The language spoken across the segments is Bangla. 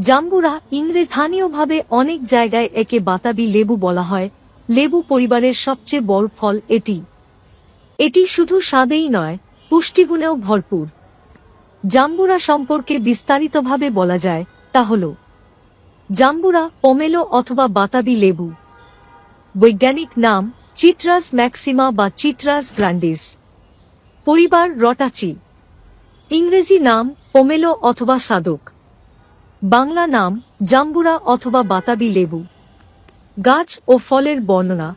জাম্বুরা ইংরেজ স্থানীয়ভাবে অনেক জায়গায় একে বাতাবি লেবু বলা হয়। লেবু পরিবারের সবচেয়ে বড় ফল এটি। এটি শুধু স্বাদেই নয়, পুষ্টিগুণেও ভরপুর। জাম্বুরা সম্পর্কে বিস্তারিতভাবে বলা যায় তা হল, জাম্বুরা পমেলো অথবা বাতাবি লেবু। বৈজ্ঞানিক নাম চিট্রাস ম্যাক্সিমা বা চিট্রাস গ্র্যান্ডিস পরিবার রটাচি। ইংরেজি নাম পোমেলো অথবা সাদক। বাংলা নাম জাম্বুরা অথবা বাতাবি লেবু। গাছ ও ফলের বর্ণনা।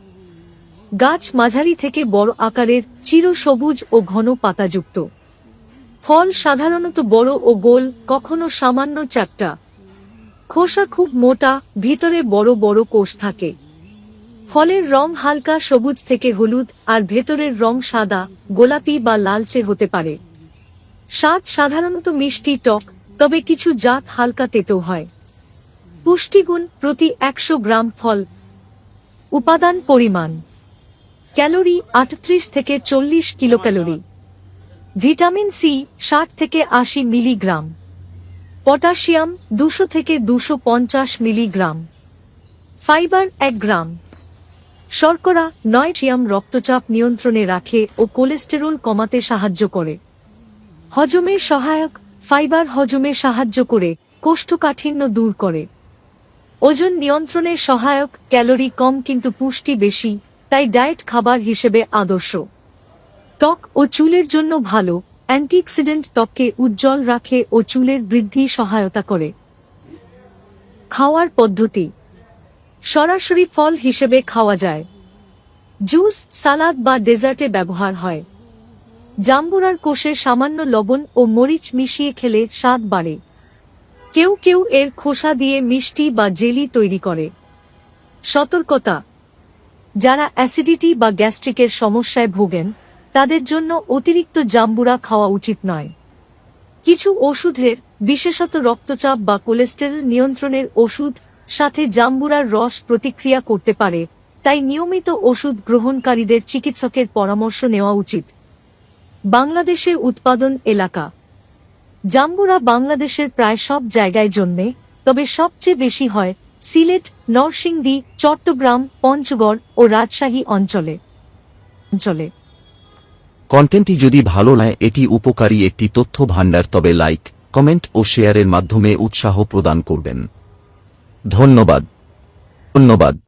গাছ মাঝারি থেকে বড় আকারের চিরসবুজ ও ঘন পাতাযুক্ত। ফল সাধারণত বড় ও গোল, কখনো সামান্য চারটা খোসা খুব মোটা, ভিতরে বড় বড় কোষ থাকে। ফলের রং হালকা সবুজ থেকে হলুদ, আর ভেতরের রং সাদা, গোলাপি বা লালচে হতে পারে। স্বাদ সাধারণত মিষ্টি, টক তবে কিছু জাত হালকা তেতো হয়। পুষ্টিগুণ প্রতি একশো গ্রাম ফল। উপাদান পরিমাণ। ক্যালোরি আটত্রিশ থেকে চল্লিশ কিলোক্যালোরি। ভিটামিন সি ষাট থেকে আশি মিলিগ্রাম। পটাশিয়াম দুশো থেকে দুশো পঞ্চাশ মিলিগ্রাম। ফাইবার এক গ্রাম। শর্করা নয় চিয়াম রক্তচাপ নিয়ন্ত্রণে রাখে ও কোলেস্টেরল কমাতে সাহায্য করে। হজমে সহায়ক ফাইবার হজমে সাহায্য করে কোষ্ঠকাঠিন্য দূর করে। ওজন নিয়ন্ত্রণে সহায়ক ক্যালোরি কম কিন্তু পুষ্টি বেশি, তাই ডায়েট খাবার হিসেবে আদর্শ। ত্বক ও চুলের জন্য ভালো, অ্যান্টিঅক্সিডেন্ট ত্বককে উজ্জ্বল রাখে ও চুলের বৃদ্ধি সহায়তা করে। খাওয়ার পদ্ধতি। সরাসরি ফল হিসেবে খাওয়া যায়। জুস, সালাদ বা ডেজার্টে ব্যবহার হয়। জাম্বুরার কোষে সামান্য লবণ ও মরিচ মিশিয়ে খেলে স্বাদ বাড়ে। কেউ কেউ এর খোসা দিয়ে মিষ্টি বা জেলি তৈরি করে। সতর্কতা। যারা অ্যাসিডিটি বা গ্যাস্ট্রিকের সমস্যায় ভোগেন, তাদের জন্য অতিরিক্ত জাম্বুরা খাওয়া উচিত নয়। কিছু ওষুধের, বিশেষত রক্তচাপ বা কোলেস্টেরল নিয়ন্ত্রণের ওষুধ, সাথে জাম্বুরার রস প্রতিক্রিয়া করতে পারে, তাই নিয়মিত ওষুধ গ্রহণকারীদের চিকিৎসকের পরামর্শ নেওয়া উচিত। বাংলাদেশে উৎপাদন এলাকা। জাম্বুরা বাংলাদেশের প্রায় সব জায়গায় জন্মে, তবে সবচেয়ে বেশি হয় সিলেট, নরসিংদী, চট্টগ্রাম, পঞ্চগড় ও রাজশাহী অঞ্চলে। অঞ্চলে। কন্টেন্টটি যদি ভালো লাগে এটি উপকারী একটি তথ্য ভাণ্ডার তবে লাইক, কমেন্ট ও শেয়ারের মাধ্যমে উৎসাহ প্রদান করবেন। ধন্যবাদ। ধন্যবাদ।